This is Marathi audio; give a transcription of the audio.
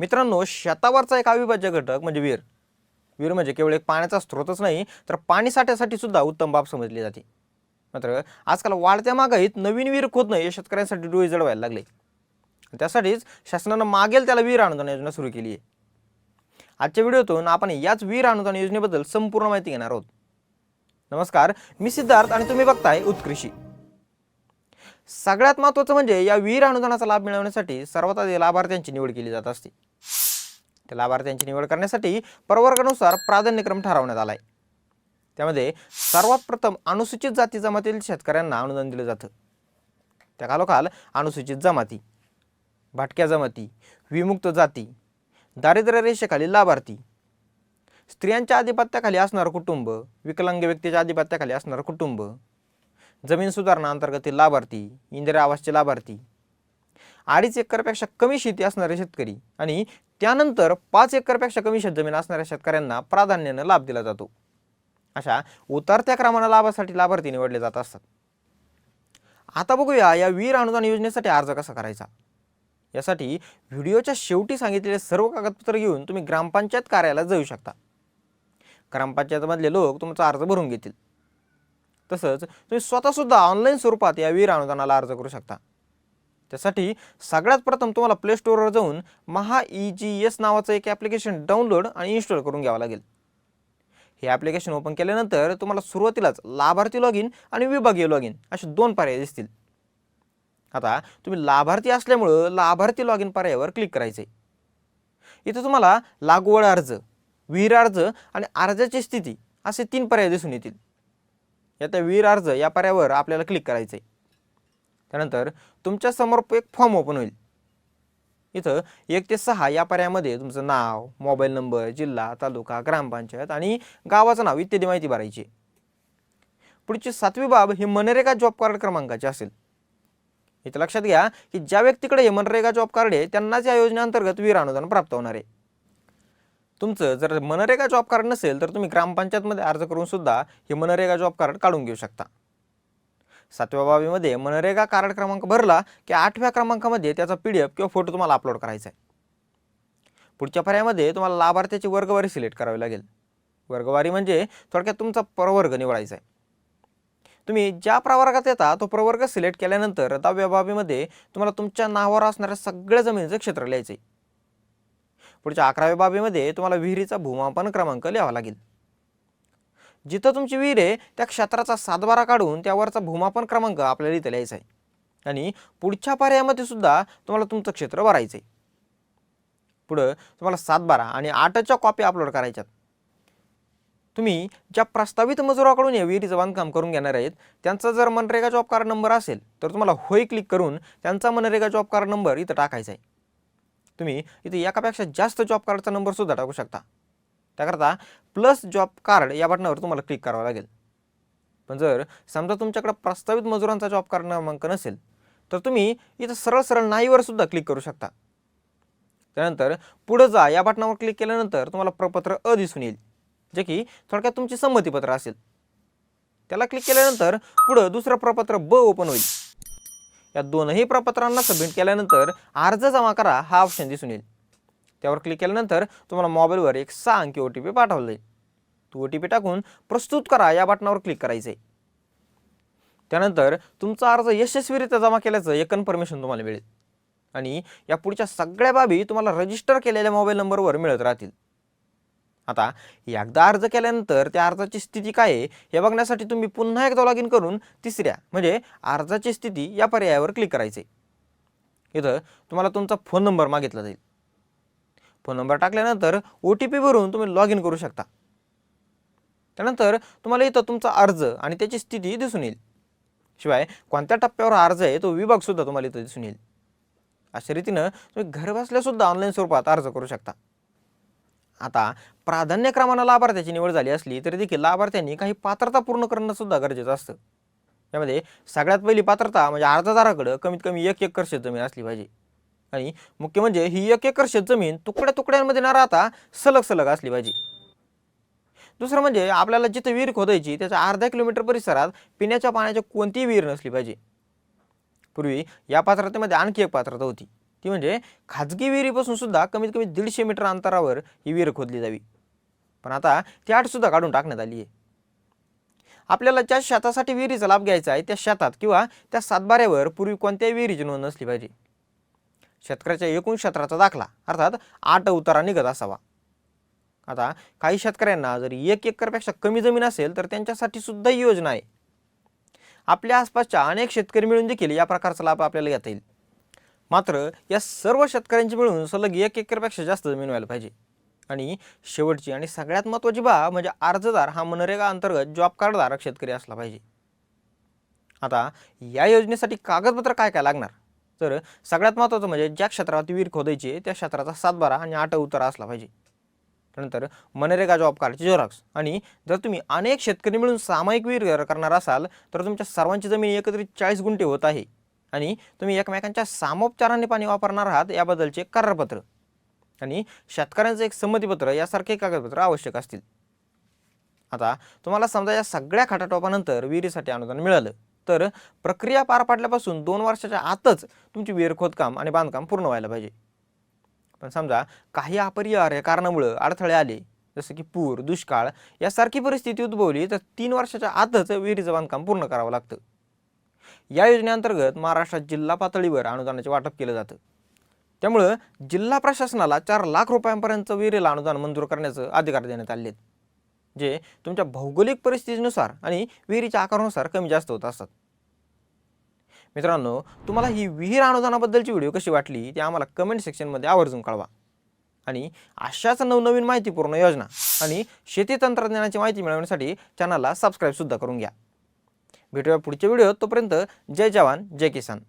मित्रांनो शेतावरचा एक अविभाज्य घटक म्हणजे विहीर विहीर म्हणजे केवळ एक पाण्याचा स्रोतच नाही तर पाणी साठ्यासाठी सुद्धा उत्तम बाब समजली जाते. मात्र आजकाल वाढत्या महागाईत नवीन विहीर खोदणं हे शेतकऱ्यांसाठी डोळे जळवायला लागले. त्यासाठीच शासनानं मागेल त्याला विहीर अनुदान योजना सुरू केली आहे. आजच्या व्हिडिओतून आपण याच वीर अनुदान योजनेबद्दल संपूर्ण माहिती घेणार आहोत. नमस्कार मी सिद्धार्थ आणि तुम्ही बघताय उत्कृषी सगळ्यात महत्त्वाचं म्हणजे या विहीर अनुदानाचा लाभ मिळवण्यासाठी सर्वात आधी लाभार्थ्यांची निवड केली जात असते. त्या लाभार्थ्यांची निवड करण्यासाठी प्रवर्गानुसार प्राधान्यक्रम ठरवण्यात आला आहे त्यामध्ये सर्वात प्रथम अनुसूचित जाती जमातील शेतकऱ्यांना अनुदान दिलं जातं. त्या कालोखाल अनुसूचित जमाती भटक्या जमाती विमुक्त जाती दारिद्र्य रेषेखाली लाभार्थी स्त्रियांच्या आधिपत्याखाली असणारं कुटुंब विकलांग व्यक्तीच्या आधिपत्याखाली असणारं कुटुंब जमीन सुधारणा अंतर्गतील लाभार्थी इंदिरा आवासचे लाभार्थी. अडीच एकरपेक्षा कमी शेती असणारे शेतकरी आणि त्यानंतर पाच एकरपेक्षा कमी शेत जमीन असणाऱ्या शेतकऱ्यांना प्राधान्यानं लाभ दिला जातो. अशा उतरत्या क्रमानं लाभासाठी लाभार्थी निवडले जात असतात. आता बघूया या वीर अनुदान योजनेसाठी अर्ज कसा करायचा? यासाठी व्हिडिओच्या शेवटी सांगितलेले सर्व कागदपत्र घेऊन तुम्ही ग्रामपंचायत कार्यालयात जाऊ शकता. ग्रामपंचायतमधले लोक तुमचा अर्ज भरून घेतील. तसंच तुम्ही स्वतःसुद्धा ऑनलाईन स्वरूपात या वीर अनुदानाला अर्ज करू शकता. त्यासाठी सगळ्यात प्रथम तुम्हाला प्ले स्टोअरवर जाऊन महा ई जी एस नावाचं एक ॲप्लिकेशन डाउनलोड आणि इन्स्टॉल करून घ्यावं लागेल. हे ॲप्लिकेशन ओपन केल्यानंतर तुम्हाला सुरुवातीलाच लाभार्थी लॉग इन आणि विभागीय लॉग इन असे दोन पर्याय दिसतील. आता तुम्ही लाभार्थी असल्यामुळं लाभार्थी लॉग इन पर्यायावर क्लिक करायचे इथं तुम्हाला लागवड अर्ज विहीर अर्ज आणि अर्जाची स्थिती असे तीन पर्याय दिसून येतील. या त्या अर्ज या पर्यायावर आपल्याला क्लिक करायचं आहे त्यानंतर तुमच्यासमोर एक फॉर्म ओपन होईल. इथं एक ते सहा या पर्यायामध्ये तुमचं नाव मोबाईल नंबर जिल्हा तालुका ग्रामपंचायत आणि गावाचं नाव इत्यादी माहिती भरायची. आहे. पुढची सातवी बाब ही मनरेगा जॉब कार्ड क्रमांकाची असेल. इथं लक्षात घ्या की ज्या व्यक्तीकडे हे मनरेगा जॉब कार्ड आहे त्यांनाच या योजनेअंतर्गत वीर अनुदान प्राप्त होणार आहे. तुमचं जर मनरेगा जॉब कार्ड नसेल तर तुम्ही ग्रामपंचायतमध्ये अर्ज करून सुद्धा हे मनरेगा जॉब कार्ड काढून घेऊ शकता. सातव्या बाबीमध्ये मनरेगा कार्ड क्रमांक भरला की आठव्या क्रमांकामध्ये त्याचा पी डी एफ किंवा फोटो तुम्हाला अपलोड करायचा आहे. पुढच्या पर्यायामध्ये तुम्हाला लाभार्थ्याची वर्गवारी सिलेक्ट करावी लागेल. वर्गवारी म्हणजे थोडक्यात तुमचा प्रवर्ग निवडायचा आहे. तुम्ही ज्या प्रवर्गात येता तो प्रवर्ग सिलेक्ट केल्यानंतर दहाव्या बाबीमध्ये तुम्हाला तुमच्या नावावर असणाऱ्या सगळ्या जमिनीचं क्षेत्र लिहायचं आहे. पुढच्या अकराव्या बाबीमध्ये तुम्हाला विहिरीचा भूमापन क्रमांक लिहावा लागेल. जिथं तुमची विहीर आहे त्या क्षेत्राचा सातबारा काढून त्यावरचा भूमापन क्रमांक आपल्याला इथं लिहायचा आहे. आणि पुढच्या पर्यायामध्ये सुद्धा तुम्हाला तुमचं क्षेत्र भरायचं आहे. पुढं तुम्हाला सातबारा आणि आठच्या कॉपी अपलोड करायच्यात. तुम्ही ज्या प्रस्तावित मजुराकडून या विहिरीचं बांधकाम करून घेणार आहेत त्यांचा जर मनरेगा जॉब कार्ड नंबर असेल तर तुम्हाला होय क्लिक करून त्यांचा मनरेगा जॉब कार्ड नंबर इथं टाकायचा आहे. तुम्ही इथे एकापेक्षा जास्त जॉब कार्डचा नंबर सुद्धा टाकू शकता. त्याकरता प्लस जॉब कार्ड या बटनावर तुम्हाला क्लिक करावं लागेल. पण जर समजा तुमच्याकडे प्रस्तावित मजुरांचा जॉब कार्ड क्रमांक नसेल तर तुम्ही इथं सरळ सरळ नाहीवर सुद्धा क्लिक करू शकता. त्यानंतर पुढं जा या बटनावर क्लिक केल्यानंतर तुम्हाला प्रपत्र अ दिसून येईल जे की थोडक्यात तुमची संमतीपत्र असेल. त्याला क्लिक केल्यानंतर पुढं दुसरं प्रपत्र ब ओपन होईल. या दोनही प्रपत्रांना सबमिट केल्यानंतर अर्ज जमा करा हा ऑप्शन दिसून येईल. त्यावर क्लिक केल्यानंतर तुम्हाला मोबाईलवर एक सहा अंकी ओ टी पी पाठवला जाईल तो ओ टी पी टाकून प्रस्तुत करा या बटनावर क्लिक करायचं आहे त्यानंतर तुमचा अर्ज यशस्वीरित्या जमा केल्याचं एक कन्फर्मेशन तुम्हाला मिळेल. आणि या पुढच्या सगळ्या बाबी तुम्हाला रजिस्टर केलेल्या मोबाईल नंबरवर मिळत राहतील. आता एकदा अर्ज केल्यानंतर त्या अर्जाची स्थिती काय आहे हे बघण्यासाठी तुम्ही पुन्हा एकदा लॉग इन करून तिसऱ्या म्हणजे अर्जाची स्थिती या पर्यायावर क्लिक करायचे. इथं तुम्हाला तुमचा फोन नंबर मागितला जाईल. फोन नंबर टाकल्यानंतर ओ टी पी भरून तुम्ही लॉग इन करू शकता. त्यानंतर तुम्हाला इथं तुमचा अर्ज आणि त्याची स्थिती दिसून येईल. शिवाय कोणत्या टप्प्यावर अर्ज आहे तो विभागसुद्धा तुम्हाला इथं दिसून येईल. अशा रीतीनं तुम्ही घरबसल्यासुद्धा ऑनलाईन स्वरूपात अर्ज करू शकता. आता प्राधान्यक्रमानं लाभार्थ्याची निवड झाली असली तरी देखील लाभार्थ्यांनी काही पात्रता पूर्ण करणं सुद्धा गरजेचं असतं. यामध्ये सगळ्यात पहिली पात्रता म्हणजे अर्जदाराकडं कमीत कमी एक एकर शेत जमीन असली पाहिजे. आणि मुख्य म्हणजे ही एक एकर शेत जमीन तुकड्या तुकड्यांमध्ये न राहता सलग सलग असली पाहिजे. दुसरं म्हणजे आपल्याला जिथं विहीर खोदायची त्याच्या अर्धा किलोमीटर परिसरात पिण्याच्या पाण्याची कोणतीही विहीर नसली पाहिजे. पूर्वी या पात्रतेमध्ये आणखी एक पात्रता होती. ती म्हणजे खाजगी विहिरीपासून सुद्धा कमीत कमी दीडशे मीटर अंतरावर ही विहीर खोदली जावी. पण आता ती आठसुद्धा काढून टाकण्यात आली आहे. आपल्याला ज्या शेतासाठी विहिरीचा लाभ घ्यायचा आहे त्या शेतात किंवा त्या सातबाऱ्यावर पूर्वी कोणत्याही विहिरीची नोंद नसली पाहिजे. शेतकऱ्याच्या एकूण क्षेत्राचा दाखला अर्थात आठ उतारा निघत असावा. आता काही शेतकऱ्यांना जर एक एकरपेक्षा कमी जमीन असेल तर त्यांच्यासाठी सुद्धा ही योजना आहे. आपल्या आसपासच्या अनेक शेतकरी मिळून देखील या प्रकारचा लाभ आपल्याला घेता येईल. मात्र या सर्व शेतकऱ्यांची मिळून सलग एक एकरपेक्षा जास्त जमीन व्हायला पाहिजे. आणि शेवटची आणि सगळ्यात महत्त्वाची बाब म्हणजे अर्जदार हा मनरेगा अंतर्गत जॉब कार्डधारक शेतकरी असला पाहिजे. आता या योजनेसाठी कागदपत्र काय काय लागणार? तर सगळ्यात महत्त्वाचं म्हणजे ज्या क्षेत्रात विहीर खोदायची त्या क्षेत्राचा सातबारा आणि आठ उतारा असला पाहिजे. त्यानंतर मनरेगा जॉब कार्डची झेरॉक्स आणि जर तुम्ही अनेक शेतकरी मिळून सामायिक विहीर करणार असाल तर तुमच्या सर्वांची जमीन एकत्रित चाळीस गुंठे होत आहे. आणि तुम्ही एकमेकांच्या सामोपचाराने पाणी वापरणार आहात याबद्दलचे करारपत्र. आणि शेतकऱ्यांचं एक संमतीपत्र यासारखे कागदपत्र आवश्यक असतील. आता तुम्हाला समजा या सगळ्या खाटाटोपानंतर विहिरीसाठी अनुदान मिळालं तर प्रक्रिया पार पाडल्यापासून दोन वर्षाच्या आतच तुमची विहीर खोदकाम आणि बांधकाम पूर्ण व्हायला पाहिजे. पण समजा काही अपरिहार्य कारणामुळं अडथळे आले जसं की पूर दुष्काळ यासारखी परिस्थिती उद्भवली तर तीन वर्षाच्या आतच विहिरीचं बांधकाम पूर्ण करावं लागतं. या योजनेअंतर्गत महाराष्ट्रात जिल्हा पातळीवर अनुदानाचे वाटप केलं जातं. त्यामुळं जिल्हा प्रशासनाला चार लाख रुपयांपर्यंत विहिरीला अनुदान मंजूर करण्याचं अधिकार देण्यात आले आहेत जे तुमच्या भौगोलिक परिस्थितीनुसार आणि विहिरीच्या आकारानुसार कमी जास्त होत असतात. मित्रांनो तुम्हाला ही विहीर अनुदानाबद्दलची व्हिडिओ कशी वाटली ती आम्हाला कमेंट सेक्शनमध्ये आवर्जून कळवा. आणि अशाच नवनवीन माहितीपूर्ण योजना आणि शेती तंत्रज्ञानाची माहिती मिळवण्यासाठी चॅनलला सबस्क्राईबसुद्धा करून घ्या. भेटूया पुढच्या व्हिडिओत. तोपर्यंत जय जवान जय किसान.